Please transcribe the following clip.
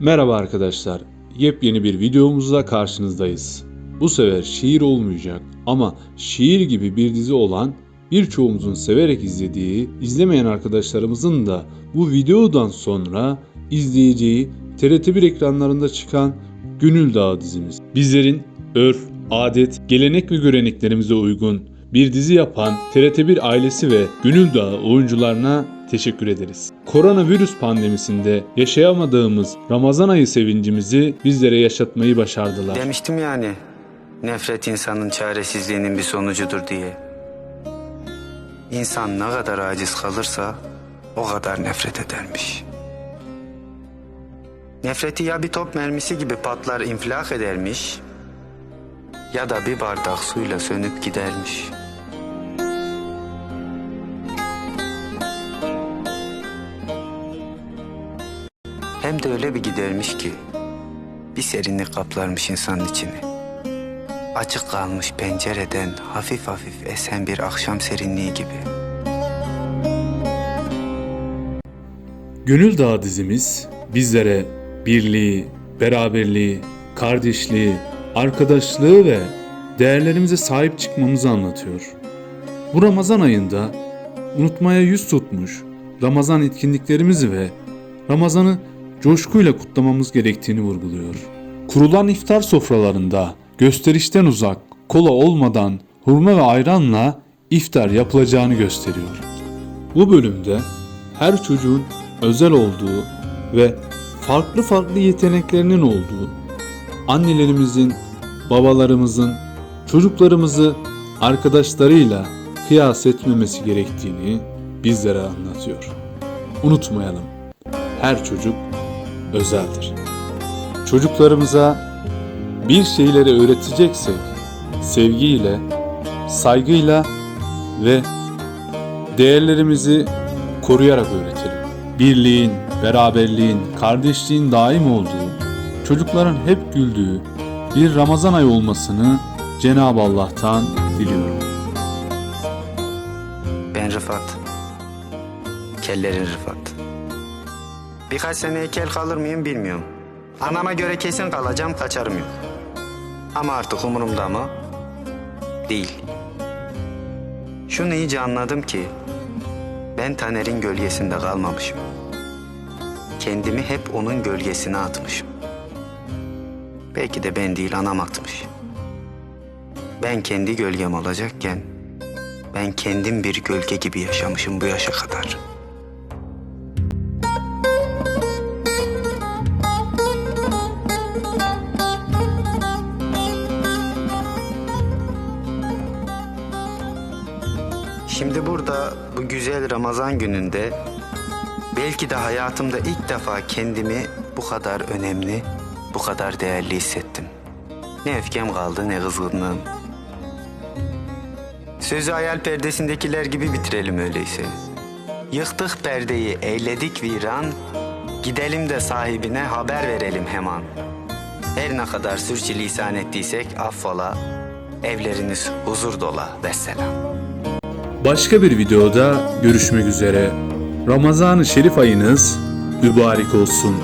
Merhaba arkadaşlar. Yepyeni bir videomuzla karşınızdayız. Bu sefer şiir olmayacak ama şiir gibi bir dizi olan birçoğumuzun severek izlediği, izlemeyen arkadaşlarımızın da bu videodan sonra izleyeceği TRT1 ekranlarında çıkan Gönül Dağı dizimiz. Bizlerin örf, adet, gelenek ve göreneklerimize uygun bir dizi yapan TRT1 ailesi ve Gönül Dağı oyuncularına teşekkür ederiz. Koronavirüs pandemisinde yaşayamadığımız Ramazan ayı sevincimizi bizlere yaşatmayı başardılar. Demiştim yani nefret insanın çaresizliğinin bir sonucudur diye. İnsan ne kadar aciz kalırsa o kadar nefret edermiş. Nefreti ya bir top mermisi gibi patlar infilak edermiş ya da bir bardak suyla sönüp gidermiş. Hem de öyle bir gidermiş ki bir serinlik kaplarmış insanın içini. Açık kalmış pencereden hafif hafif esen bir akşam serinliği gibi. Gönül Dağı dizimiz bizlere birliği, beraberliği, kardeşliği, arkadaşlığı ve değerlerimize sahip çıkmamızı anlatıyor. Bu Ramazan ayında unutmaya yüz tutmuş Ramazan etkinliklerimizi ve Ramazan'ı coşkuyla kutlamamız gerektiğini vurguluyor. Kurulan iftar sofralarında gösterişten uzak, kola olmadan hurma ve ayranla iftar yapılacağını gösteriyor. Bu bölümde her çocuğun özel olduğu ve farklı farklı yeteneklerinin olduğu, annelerimizin, babalarımızın, çocuklarımızı arkadaşlarıyla kıyas etmemesi gerektiğini bizlere anlatıyor. Unutmayalım, her çocuk özeldir. Çocuklarımıza bir şeyleri öğreteceksek sevgiyle, saygıyla ve değerlerimizi koruyarak öğretelim. Birliğin, beraberliğin, kardeşliğin daim olduğu, çocukların hep güldüğü bir Ramazan ayı olmasını Cenab-ı Allah'tan diliyorum. Ben Rıfat. Kellerin Rıfat. Birkaç seneye kel kalır mıyım bilmiyorum. Anama göre kesin kalacağım kaçarım yok. Ama artık umurumda mı? Değil. Şunu iyice anladım ki ben Taner'in gölgesinde kalmamışım. Kendimi hep onun gölgesine atmışım. Belki de ben değil anam atmış. Ben kendi gölgem olacakken ben kendim bir gölge gibi yaşamışım bu yaşa kadar. Şimdi burada bu güzel Ramazan gününde belki de hayatımda ilk defa kendimi bu kadar önemli, bu kadar değerli hissettim. Ne öfkem kaldı ne kızgınlığım. Sözü hayal perdesindekiler gibi bitirelim öyleyse. Yıktık perdeyi, eyledik viran, gidelim de sahibine haber verelim hemen. Her ne kadar sürçülisan ettiysek affola, evleriniz huzur dola vesselam. Başka bir videoda görüşmek üzere. Ramazan-ı Şerif ayınız mübarek olsun.